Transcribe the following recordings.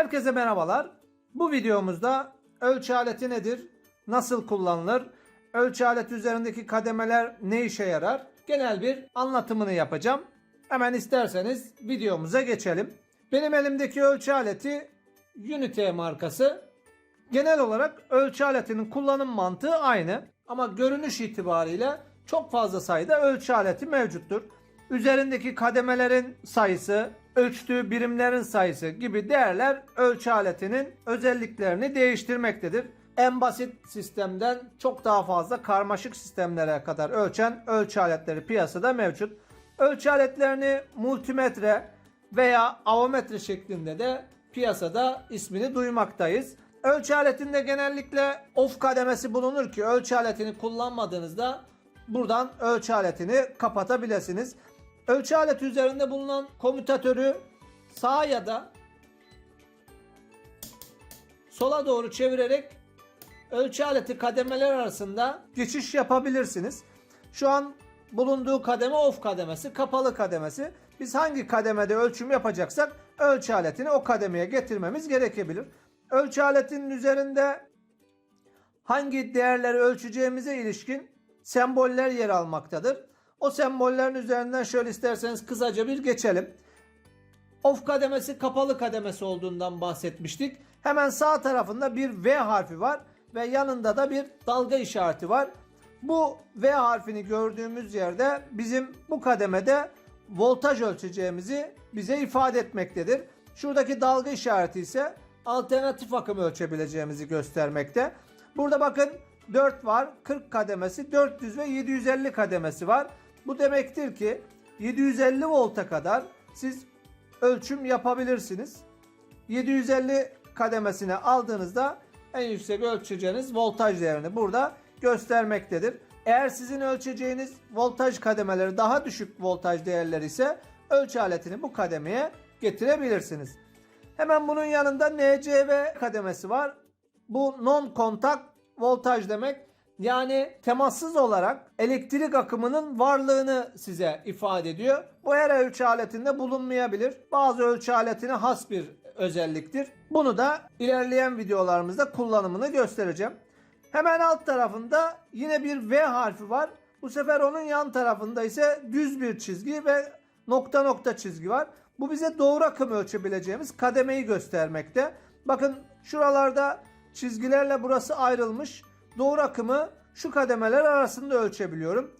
Herkese merhabalar. Bu videomuzda ölçü aleti nedir? Nasıl kullanılır? Ölçü aleti üzerindeki kademeler ne işe yarar? Genel bir anlatımını yapacağım. Hemen isterseniz videomuza geçelim. Benim elimdeki ölçü aleti Unity markası. Genel olarak ölçü aletinin kullanım mantığı aynı ama görünüş itibariyle çok fazla sayıda ölçü aleti mevcuttur. Üzerindeki kademelerin sayısı, ölçtüğü birimlerin sayısı gibi değerler ölçü aletinin özelliklerini değiştirmektedir. En basit sistemden çok daha fazla karmaşık sistemlere kadar ölçen ölçü aletleri piyasada mevcut. Ölçü aletlerini multimetre veya avometre şeklinde de piyasada ismini duymaktayız. Ölçü aletinde genellikle off kademesi bulunur ki ölçü aletini kullanmadığınızda buradan ölçü aletini kapatabilirsiniz. Ölçü aleti üzerinde bulunan komutatörü sağa ya da sola doğru çevirerek ölçü aleti kademeler arasında geçiş yapabilirsiniz. Şu an bulunduğu kademe off kademesi, kapalı kademesi. Biz hangi kademede ölçüm yapacaksak ölçü aletini o kademeye getirmemiz gerekebilir. Ölçü aletinin üzerinde hangi değerleri ölçeceğimize ilişkin semboller yer almaktadır. O sembollerin üzerinden şöyle isterseniz kısaca bir geçelim. Off kademesi kapalı kademesi olduğundan bahsetmiştik. Hemen sağ tarafında bir V harfi var ve yanında da bir dalga işareti var. Bu V harfini gördüğümüz yerde bizim bu kademede voltaj ölçeceğimizi bize ifade etmektedir. Şuradaki dalga işareti ise alternatif akım ölçebileceğimizi göstermekte. Burada bakın 4 var, 40 kademesi, 400 ve 750 kademesi var. Bu demektir ki 750 volta kadar siz ölçüm yapabilirsiniz. 750 kademesine aldığınızda en yüksek ölçeceğiniz voltaj değerini burada göstermektedir. Eğer sizin ölçeceğiniz voltaj kademeleri daha düşük voltaj değerleri ise ölçü aletini bu kademeye getirebilirsiniz. Hemen bunun yanında NCV kademesi var. Bu non kontak voltaj demek. Yani temassız olarak elektrik akımının varlığını size ifade ediyor. Bu her ölçü aletinde bulunmayabilir. Bazı ölçü aletine has bir özelliktir. Bunu da ilerleyen videolarımızda kullanımını göstereceğim. Hemen alt tarafında yine bir V harfi var. Bu sefer onun yan tarafında ise düz bir çizgi ve nokta nokta çizgi var. Bu bize doğru akım ölçebileceğimiz kademeyi göstermekte. Bakın şuralarda çizgilerle burası ayrılmış. Doğru akımı şu kademeler arasında ölçebiliyorum.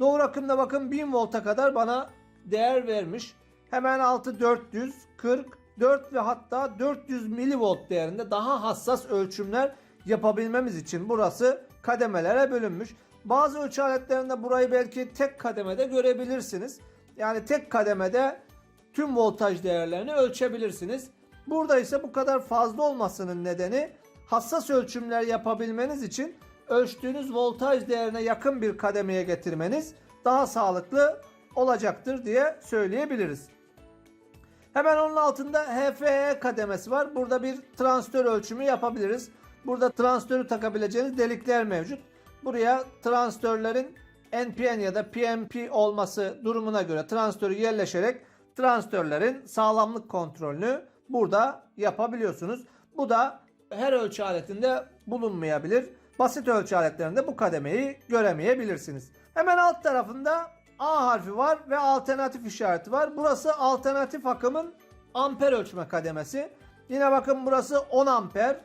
Doğru akımda bakın 1000 volta kadar bana değer vermiş. Hemen altı 400, 40, 4 ve hatta 400 milivolt değerinde daha hassas ölçümler yapabilmemiz için burası kademelere bölünmüş. Bazı ölçü aletlerinde burayı belki tek kademede görebilirsiniz. Yani tek kademede tüm voltaj değerlerini ölçebilirsiniz. Burada ise bu kadar fazla olmasının nedeni hassas ölçümler yapabilmeniz için ölçtüğünüz voltaj değerine yakın bir kademeye getirmeniz daha sağlıklı olacaktır diye söyleyebiliriz. Hemen onun altında HFE kademesi var. Burada bir transistör ölçümü yapabiliriz. Burada transistörü takabileceğiniz delikler mevcut. Buraya transistörlerin NPN ya da PNP olması durumuna göre transistörü yerleşerek transistörlerin sağlamlık kontrolünü burada yapabiliyorsunuz. Bu da her ölçü aletinde bulunmayabilir. Basit ölçü aletlerinde bu kademeyi göremeyebilirsiniz. Hemen alt tarafında A harfi var ve alternatif işareti var. Burası alternatif akımın amper ölçme kademesi. Yine bakın burası 10 amper,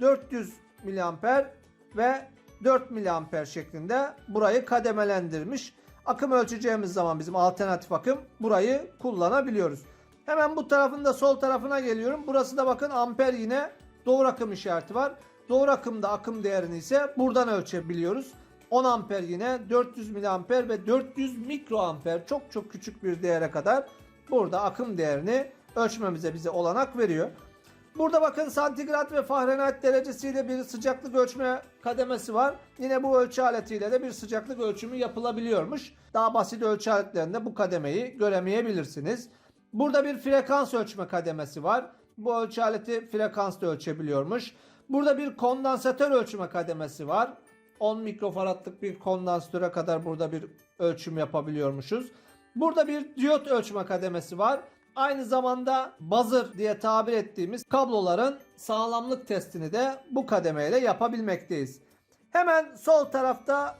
400 miliamper ve 4 miliamper şeklinde burayı kademelendirmiş. Akım ölçeceğimiz zaman bizim alternatif akım burayı kullanabiliyoruz. Hemen bu tarafında sol tarafına geliyorum. Burası da bakın amper yine doğru akım işareti var. Doğru akımda akım değerini ise buradan ölçebiliyoruz. 10 amper yine 400 miliamper ve 400 mikroamper çok çok küçük bir değere kadar burada akım değerini ölçmemize bize olanak veriyor. Burada bakın santigrat ve Fahrenheit derecesiyle bir sıcaklık ölçme kademesi var. Yine bu ölçü aletiyle de bir sıcaklık ölçümü yapılabiliyormuş. Daha basit ölçü aletlerinde bu kademeyi göremeyebilirsiniz. Burada bir frekans ölçme kademesi var. Bu ölçü aleti frekansta ölçebiliyormuş. Burada bir kondansatör ölçme kademesi var. 10 mikrofaradlık bir kondansatöre kadar burada bir ölçüm yapabiliyormuşuz. Burada bir diyot ölçme kademesi var. Aynı zamanda buzzer diye tabir ettiğimiz kabloların sağlamlık testini de bu kademeyle yapabilmekteyiz. Hemen sol tarafta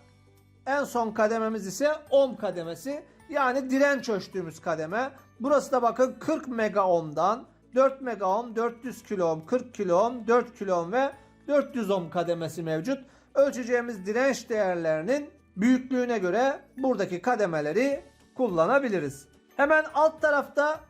en son kadememiz ise ohm kademesi. Yani direnç ölçtüğümüz kademe. Burası da bakın 40 mega ohm'dan 4 mega ohm, 400 kilo ohm, 40 kilo ohm, 4 kilo ohm ve 400 ohm kademesi mevcut. Ölçeceğimiz direnç değerlerinin büyüklüğüne göre buradaki kademeleri kullanabiliriz. Hemen alt tarafta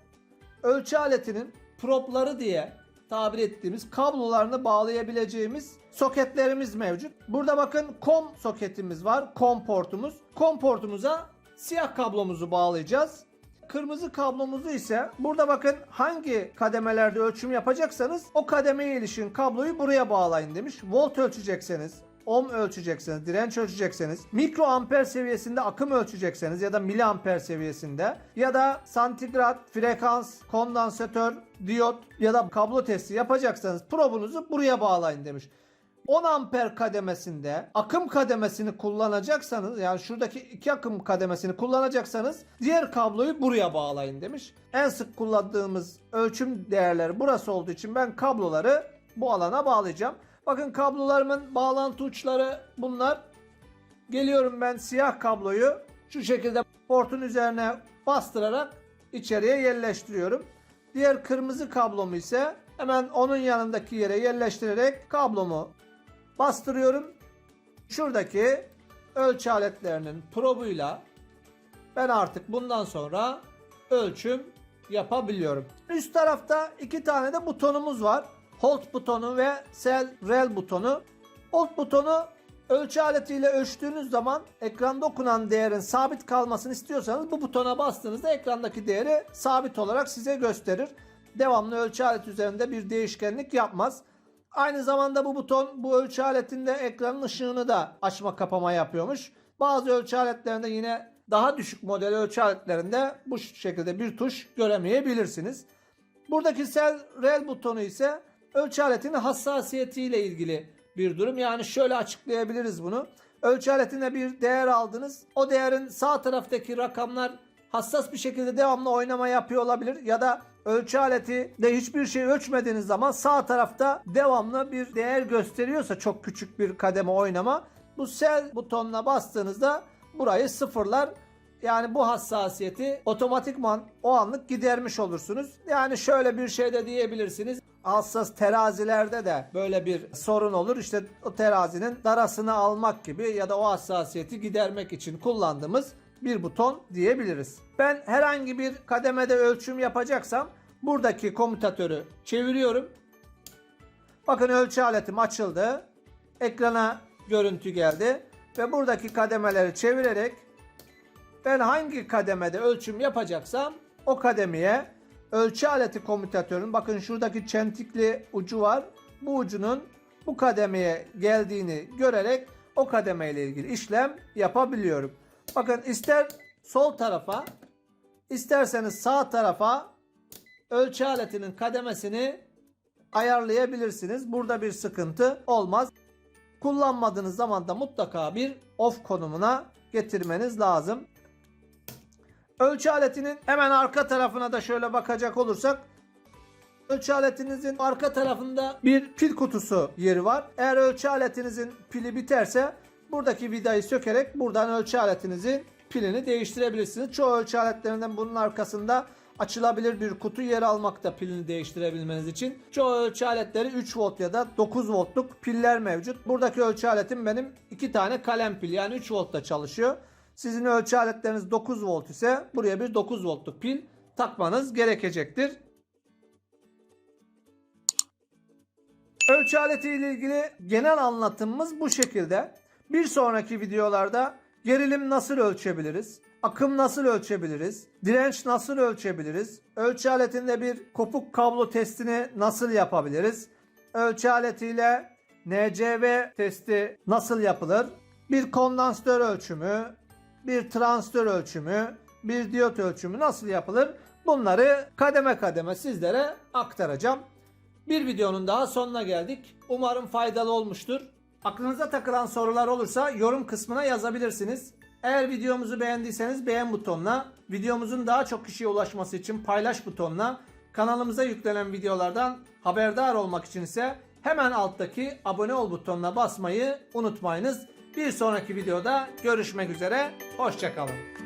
ölçü aletinin propları diye tabir ettiğimiz kablolarını bağlayabileceğimiz soketlerimiz mevcut. Burada bakın COM soketimiz var. COM portumuz. COM portumuza siyah kablomuzu bağlayacağız. Kırmızı kablomuzu ise burada bakın hangi kademelerde ölçüm yapacaksanız o kademeye ilişkin kabloyu buraya bağlayın demiş. Volt ölçecekseniz, ohm ölçecekseniz, direnç ölçecekseniz, mikro amper seviyesinde akım ölçecekseniz ya da miliamper seviyesinde ya da santigrat, frekans, kondansatör, diyot ya da kablo testi yapacaksanız probunuzu buraya bağlayın demiş. 10 amper kademesinde akım kademesini kullanacaksanız yani şuradaki iki akım kademesini kullanacaksanız diğer kabloyu buraya bağlayın demiş. En sık kullandığımız ölçüm değerleri burası olduğu için ben kabloları bu alana bağlayacağım. Bakın kablolarımın bağlantı uçları bunlar. Geliyorum ben siyah kabloyu şu şekilde portun üzerine bastırarak içeriye yerleştiriyorum. Diğer kırmızı kablomu ise hemen onun yanındaki yere yerleştirerek kablomu bastırıyorum. Şuradaki ölçü aletlerinin probuyla ben artık bundan sonra ölçüm yapabiliyorum. Üst tarafta iki tane de butonumuz var. Hold butonu ve Sell Rel butonu. Hold butonu ölçü aletiyle ölçtüğünüz zaman ekranda okunan değerin sabit kalmasını istiyorsanız bu butona bastığınızda ekrandaki değeri sabit olarak size gösterir. Devamlı ölçü aleti üzerinde bir değişkenlik yapmaz. Aynı zamanda bu buton bu ölçü aletinde ekranın ışığını da açma kapama yapıyormuş. Bazı ölçü aletlerinde yine daha düşük model ölçü aletlerinde bu şekilde bir tuş göremeyebilirsiniz. Buradaki sel rel butonu ise ölçü aletinin hassasiyetiyle ilgili bir durum. Yani şöyle açıklayabiliriz bunu. Ölçü aletine bir değer aldınız. O değerin sağ taraftaki rakamlar hassas bir şekilde devamlı oynama yapıyor olabilir ya da ölçü aleti de hiçbir şey ölçmediğiniz zaman sağ tarafta devamlı bir değer gösteriyorsa çok küçük bir kademe oynama bu sel butonuna bastığınızda burayı sıfırlar. Yani bu hassasiyeti otomatikman o anlık gidermiş olursunuz. Yani şöyle bir şey de diyebilirsiniz. Hassas terazilerde de böyle bir sorun olur. İşte o terazinin darasını almak gibi ya da o hassasiyeti gidermek için kullandığımız bir buton diyebiliriz. Ben herhangi bir kademede ölçüm yapacaksam buradaki komutatörü çeviriyorum. Bakın ölçü aletim açıldı. Ekrana görüntü geldi ve buradaki kademeleri çevirerek ben hangi kademede ölçüm yapacaksam o kademeye ölçü aleti komutatörün bakın şuradaki çentikli ucu var. Bu ucunun bu kademeye geldiğini görerek o kademe ile ilgili işlem yapabiliyorum. Bakın ister sol tarafa isterseniz sağ tarafa ölçü aletinin kademesini ayarlayabilirsiniz. Burada bir sıkıntı olmaz. Kullanmadığınız zaman da mutlaka bir off konumuna getirmeniz lazım. Ölçü aletinin hemen arka tarafına da şöyle bakacak olursak ölçü aletinizin arka tarafında bir pil kutusu yeri var. Eğer ölçü aletinizin pili biterse buradaki vidayı sökerek buradan ölçü aletinizin pilini değiştirebilirsiniz. Çoğu ölçü aletlerinden bunun arkasında açılabilir bir kutu yer almakta pilini değiştirebilmeniz için. Çoğu ölçü aletleri 3 volt ya da 9 voltluk piller mevcut. Buradaki ölçü aletim benim 2 tane kalem pil yani 3 voltta çalışıyor. Sizin ölçü aletleriniz 9 volt ise buraya bir 9 voltluk pil takmanız gerekecektir. Ölçü aleti ile ilgili genel anlatımımız bu şekilde. Bir sonraki videolarda gerilim nasıl ölçebiliriz? Akım nasıl ölçebiliriz? Direnç nasıl ölçebiliriz? Ölçü aletinde bir kopuk kablo testini nasıl yapabiliriz? Ölçü aletiyle NCV testi nasıl yapılır? Bir kondansatör ölçümü, bir transistör ölçümü, bir diyot ölçümü nasıl yapılır? Bunları kademe kademe sizlere aktaracağım. Bir videonun daha sonuna geldik. Umarım faydalı olmuştur. Aklınıza takılan sorular olursa yorum kısmına yazabilirsiniz. Eğer videomuzu beğendiyseniz beğen butonuna, videomuzun daha çok kişiye ulaşması için paylaş butonuna, kanalımıza yüklenen videolardan haberdar olmak için ise hemen alttaki abone ol butonuna basmayı unutmayınız. Bir sonraki videoda görüşmek üzere, hoşçakalın.